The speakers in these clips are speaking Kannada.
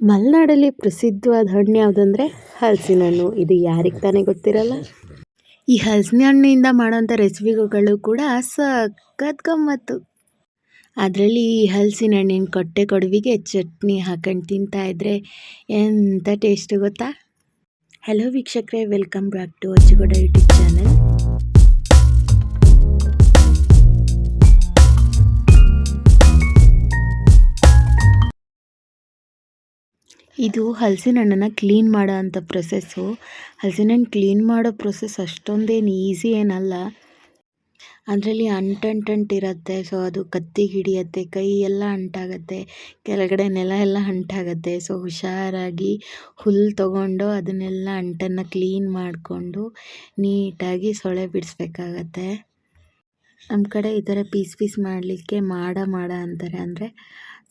ಮಲೆನಾಡಲ್ಲಿ ಪ್ರಸಿದ್ಧವಾದ ಹಣ್ಣು ಯಾವುದಂದ್ರೆ ಹಲಸಿನ ಹಣ್ಣು ಇದು ಯಾರಿಗೆ ತಾನೇ ಗೊತ್ತಿರಲ್ಲ? ಈ ಹಲಸಿನ ಹಣ್ಣಿನಿಂದ ಮಾಡೋಂಥ ರೆಸಿಪಿಗಳು ಕೂಡ ಸಖತ್ ಗಮ್ಮತ್ತು. ಅದರಲ್ಲಿ ಈ ಹಲಸಿನ ಹಣ್ಣಿನ ಕೊಟ್ಟೆ ಕೊಡವಿಗೆ ಚಟ್ನಿ ಹಾಕೊಂಡು ತಿಂತಾ ಇದ್ರೆ ಎಂಥ ಟೇಸ್ಟ್ ಗೊತ್ತಾ? ಹಲೋ ವೀಕ್ಷಕರೇ welcome back to Ajjigowda YouTube channel ಇದು ಹಲಸಿನ ಹಣ್ಣನ್ನು ಕ್ಲೀನ್ ಮಾಡೋ ಅಂಥ ಪ್ರೊಸೆಸ್ಸು ಹಲಸಿನ ಹಣ್ಣು ಕ್ಲೀನ್ ಮಾಡೋ ಪ್ರೊಸೆಸ್ ಅಷ್ಟೊಂದೇನು ಈಸಿ ಏನಲ್ಲ. ಅದರಲ್ಲಿ ಅಂಟಂಟಂಟಿರುತ್ತೆ ಸೊ ಅದು ಕತ್ತಿ ಹಿಡಿಯುತ್ತೆ, ಕೈ ಎಲ್ಲ ಅಂಟಾಗತ್ತೆ ಕೆಳಗಡೆ ನೆಲ ಎಲ್ಲ ಅಂಟಾಗತ್ತೆ ಸೊ ಹುಷಾರಾಗಿ ಹುಲ್ಲು ತೊಗೊಂಡು ಅದನ್ನೆಲ್ಲ ಅಂಟನ್ನು ಕ್ಲೀನ್ ಮಾಡಿಕೊಂಡು ನೀಟಾಗಿ ಸೊಳೆ ಬಿಡಿಸ್ಬೇಕಾಗತ್ತೆ. ನಮ್ಮ ಕಡೆ ಈ ಥರ ಪೀಸ್ ಪೀಸ್ ಮಾಡಲಿಕ್ಕೆ ಮಾಡ ಮಾಡ ಅಂತಾರೆ. ಅಂದರೆ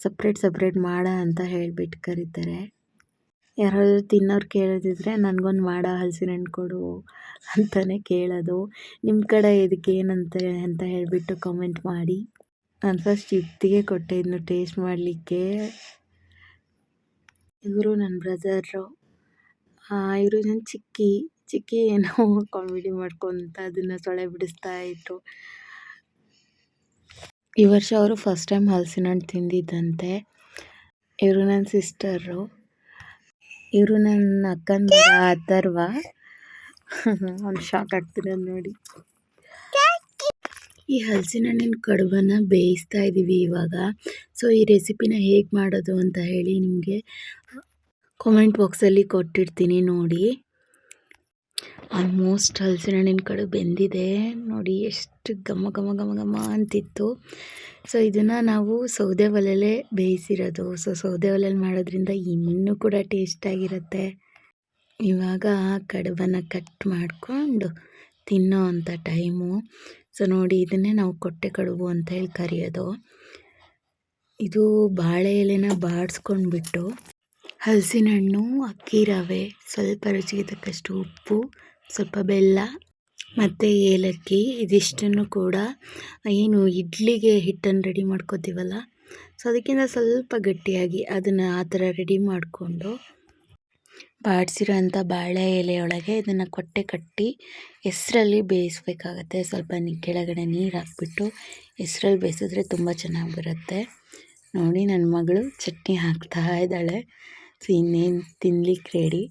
ಸಪ್ರೇಟ್ ಸಪ್ರೇಟ್ ಮಾಡ ಅಂತ ಹೇಳಿಬಿಟ್ಟು ಕರೀತಾರೆ. ಯಾರಾದರೂ ತಿನ್ನೋರು ಕೇಳೋದಿದ್ರೆ ನನಗೊಂದು ಮಾಡ ಹಲ್ಸಿನ ಹಣ್ಣು ಕೊಡು ಅಂತಲೇ ಕೇಳೋದು. ನಿಮ್ಮ ಕಡೆ ಇದಕ್ಕೆ ಏನಂತೆ ಅಂತ ಹೇಳಿಬಿಟ್ಟು ಕಾಮೆಂಟ್ ಮಾಡಿ. ನಾನು ಫಸ್ಟ್ ಯುಕ್ತಿಗೆ ಕೊಟ್ಟೆ ಇದನ್ನು ಟೇಸ್ಟ್ ಮಾಡಲಿಕ್ಕೆ. ಇವರು ನನ್ನ ಬ್ರದರು ಇವರು ನನ್ನ ಚಿಕ್ಕಿ. ಚಿಕ್ಕಿ ಏನೋ ಕಾಮಿಡಿ ಮಾಡ್ಕೊತ ಅದನ್ನು ಸೊಳೆ ಬಿಡಿಸ್ತಾ ಇತ್ತು ಈ ವರ್ಷ ಅವರು ಫಸ್ಟ್ ಟೈಮ್ ಹಲಸಿನ ಹಣ್ಣು ತಿಂದಿದ್ದಂತೆ. ಇವರು ನನ್ನ ಸಿಸ್ಟರು ಇವರು ನನ್ನ ಅಕ್ಕನ ಮಗ ಅಥರ್ವ ಅವ್ನು ಶಾಕ್ ಆಗ್ತಿರೋದು ನೋಡಿ. ಈ ಹಲಸಿನ ಹಣ್ಣಿನ ಕಡುಬನ್ನು ಬೇಯಿಸ್ತಾ ಇದ್ದೀವಿ ಇವಾಗ. ಸೊ ಈ ರೆಸಿಪಿನ ಹೇಗೆ ಮಾಡೋದು ಅಂತ ಹೇಳಿ ನಿಮಗೆ ಕಾಮೆಂಟ್ ಬಾಕ್ಸಲ್ಲಿ ಕೊಟ್ಟಿರ್ತೀನಿ ನೋಡಿ. ಆಲ್ಮೋಸ್ಟ್ ಹಲಸಿನ ಹಣ್ಣಿನ ಕಡು ಬೆಂದಿದೆ. ನೋಡಿ ಎಷ್ಟು ಘಮ ಘಮ ಘಮ ಘಮ ಅಂತಿತ್ತು. ಸೊ ಇದನ್ನು ನಾವು ಸೌದೆ ಒಲೆಯಲ್ಲೇ ಬೇಯಿಸಿರೋದು. ಸೊ ಸೌದೆ ಒಲೆಯಲ್ಲಿ ಮಾಡೋದ್ರಿಂದ ಇನ್ನೂ ಕೂಡ ಟೇಸ್ಟಾಗಿರುತ್ತೆ ಇವಾಗ ಕಡುಬನ್ನು ಕಟ್ ಮಾಡಿಕೊಂಡು ತಿನ್ನೋ ಅಂಥ ಟೈಮು ಸೊ ನೋಡಿ ಇದನ್ನೇ ನಾವು ಕೊಟ್ಟೆ ಕಡುಬು ಅಂತ ಹೇಳಿ ಕರೆಯೋದು. ಇದು ಬಾಳೆ ಎಲೆನ ಬಾಡಿಸ್ಕೊಂಡ್ಬಿಟ್ಟು ಹಲಸಿನ ಹಣ್ಣು, ಅಕ್ಕಿ ರವೆ, ಸ್ವಲ್ಪ ರುಚಿಗೆ ತಕ್ಕಷ್ಟು ಉಪ್ಪು ಸ್ವಲ್ಪ ಬೆಲ್ಲ ಮತ್ತು ಏಲಕ್ಕಿ ಇದಿಷ್ಟನ್ನು ಕೂಡ, ಏನು ಇಡ್ಲಿಗೆ ಹಿಟ್ಟನ್ನು ರೆಡಿ ಮಾಡ್ಕೋತೀವಲ್ಲ, ಸೊ ಅದಕ್ಕಿಂತ ಸ್ವಲ್ಪ ಗಟ್ಟಿಯಾಗಿ ಅದನ್ನು ಆ ಥರ ರೆಡಿ ಮಾಡಿಕೊಂಡು ಬಾಡಿಸಿರೋ ಅಂಥ ಬಾಳೆ ಎಲೆಯೊಳಗೆ ಇದನ್ನು ಕೊಟ್ಟೆ ಕಟ್ಟಿ ಹೆಸ್ರಲ್ಲಿ ಬೇಯಿಸ್ಬೇಕಾಗತ್ತೆ. ಸ್ವಲ್ಪ ನಿ ಕೆಳಗಡೆ ನೀರು ಹಾಕ್ಬಿಟ್ಟು ಹೆಸ್ರಲ್ಲಿ ಬೇಯಿಸಿದ್ರೆ ತುಂಬ ಚೆನ್ನಾಗಿ ಬರುತ್ತೆ ನೋಡಿ ನನ್ನ ಮಗಳು ಚಟ್ನಿ ಹಾಕ್ತಾ ಇದ್ದಾಳೆ. ಇನ್ನೇನು ತಿನ್ಲಿಕ್ಕೆ ರೆಡಿ.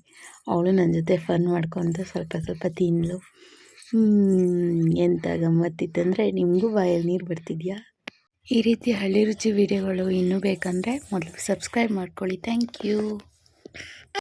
ಅವಳು ನನ್ನ ಜೊತೆ ಫನ್ ಮಾಡ್ಕೊಂತ ಸ್ವಲ್ಪ ಸ್ವಲ್ಪ ತಿನ್ನಲು ಎಂಥ ಗಮ್ಮತ್ತಿತ್ತಂದರೆ ನಿಮಗೂ ಬಾಯಲ್ಲಿ ನೀರು ಬರ್ತಿದೆಯಾ? ಈ ರೀತಿ ಹಳ್ಳಿ ರುಚಿ ವಿಡಿಯೋಗಳು ಇನ್ನೂ ಬೇಕಂದರೆ ಮೊದಲು ಸಬ್ಸ್ಕ್ರೈಬ್ ಮಾಡ್ಕೊಳ್ಳಿ. Thank you